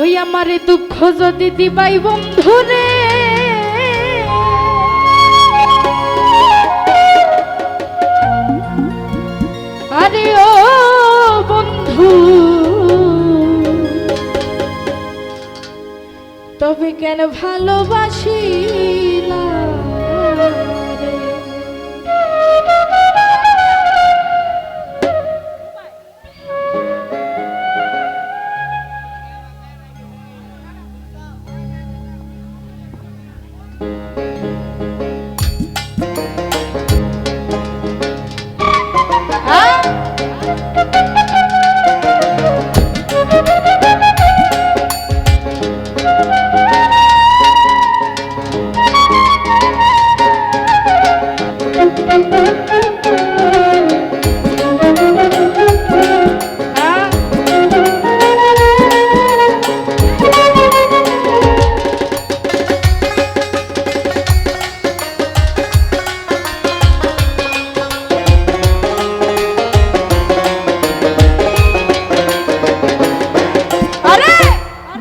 ওই আমার দুঃখ যদি দিবাই বন্ধুরে। আরে ও বন্ধু তবে কেন ভালোবাসিলা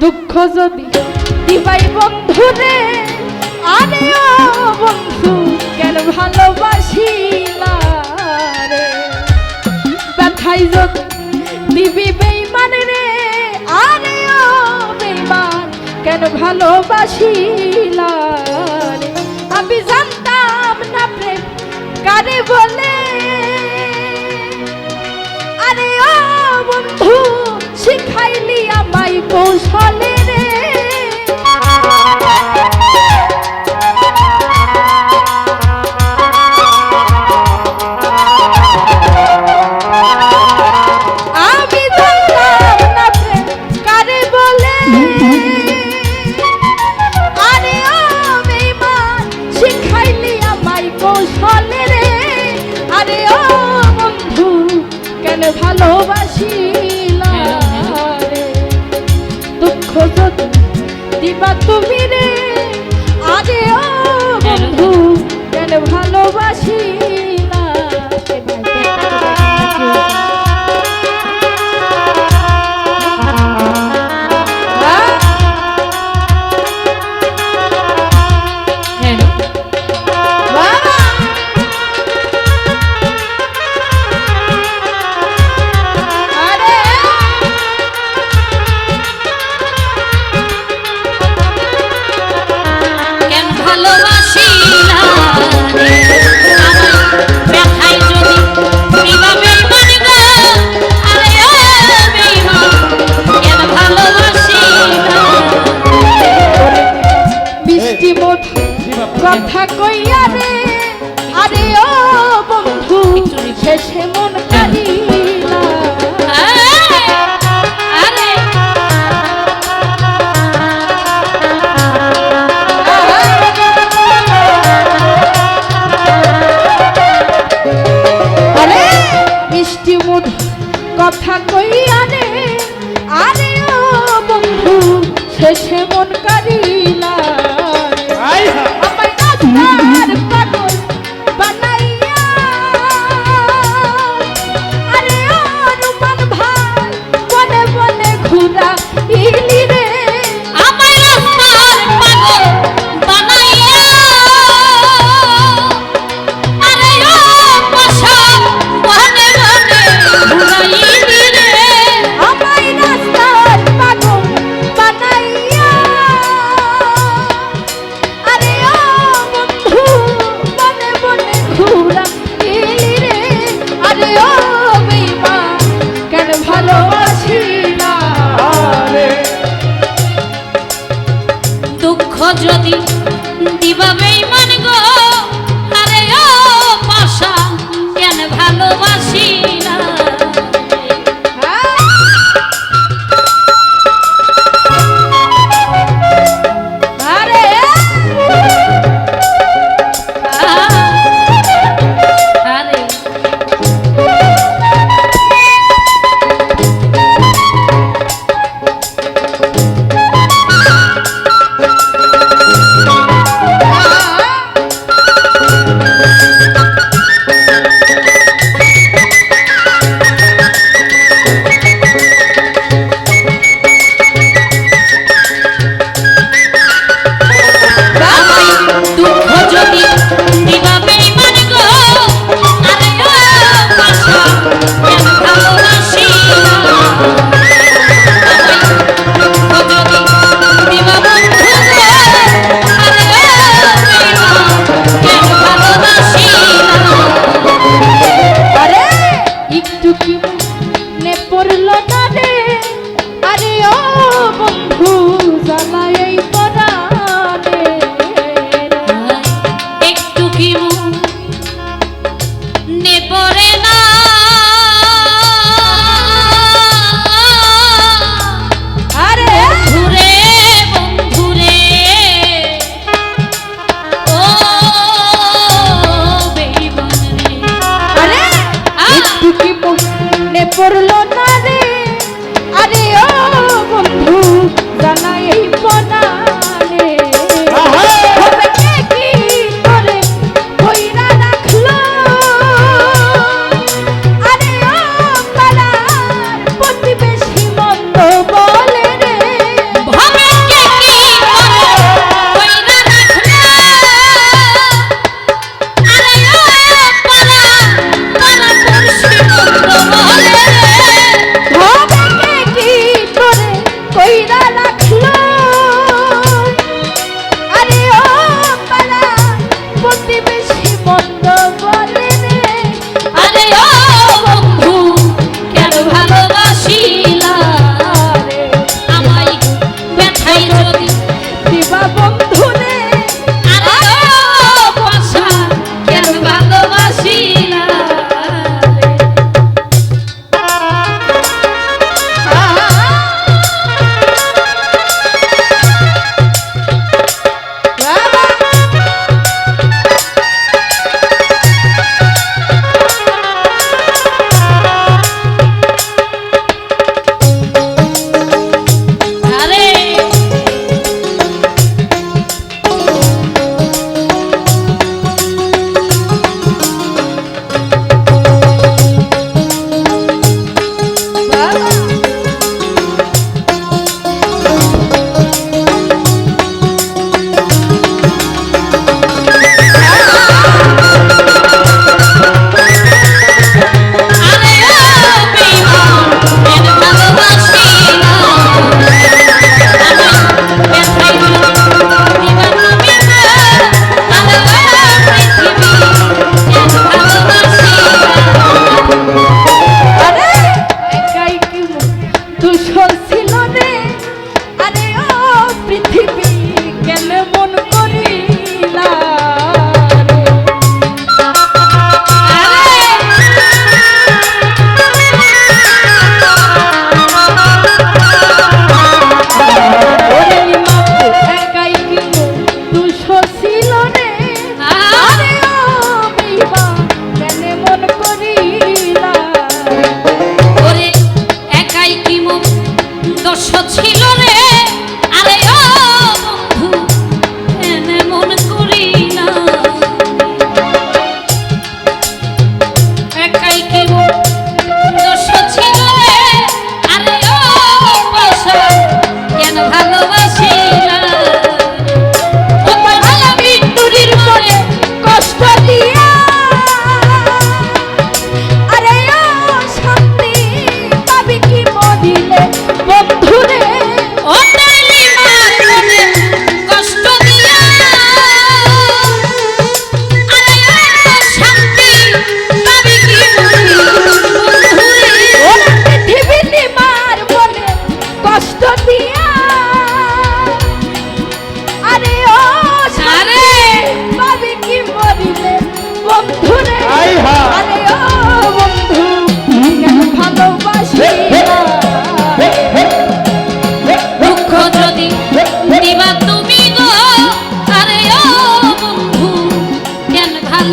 দুঃখ যদি দিবাই বন্ধু রে আরে ও বন্ধু, কেন ভালোবাসিলা রে যদি দিবি বেইমান রে আরে ও বেইমান, কেন ভালোবাসিলা রে আমি জানতাম না প্রেম কারে বলে। আরে ও বন্ধু, শিখাইলি আমায় কৌশলে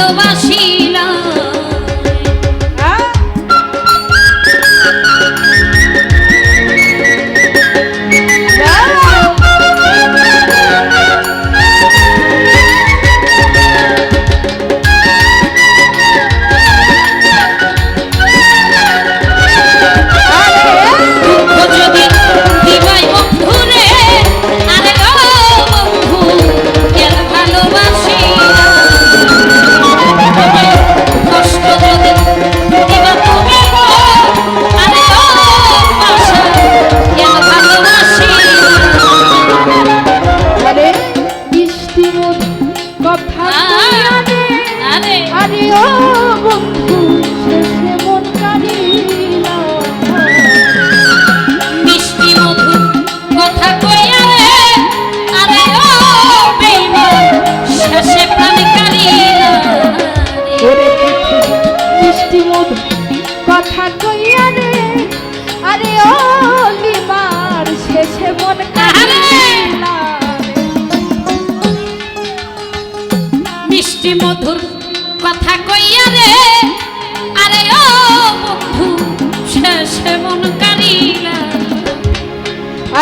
no vas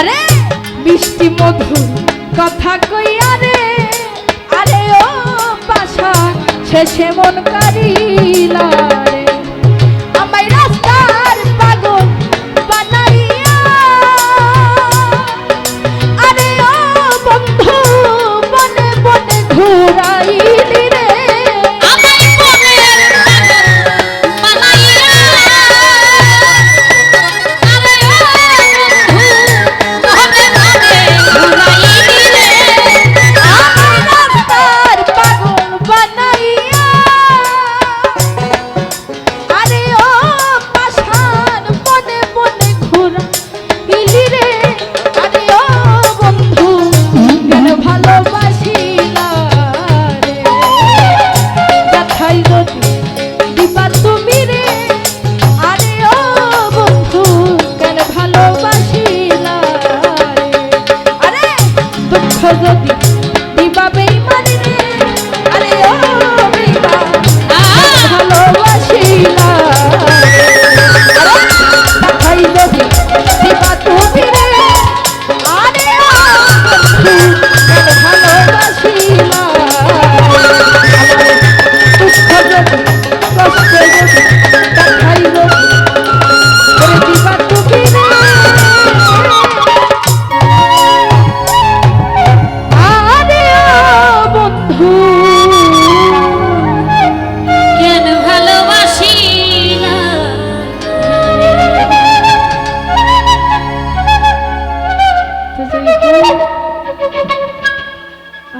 আরে মিষ্টি মধুর কথা কই আরে আরে ও পাশা শেষে মন কারিলা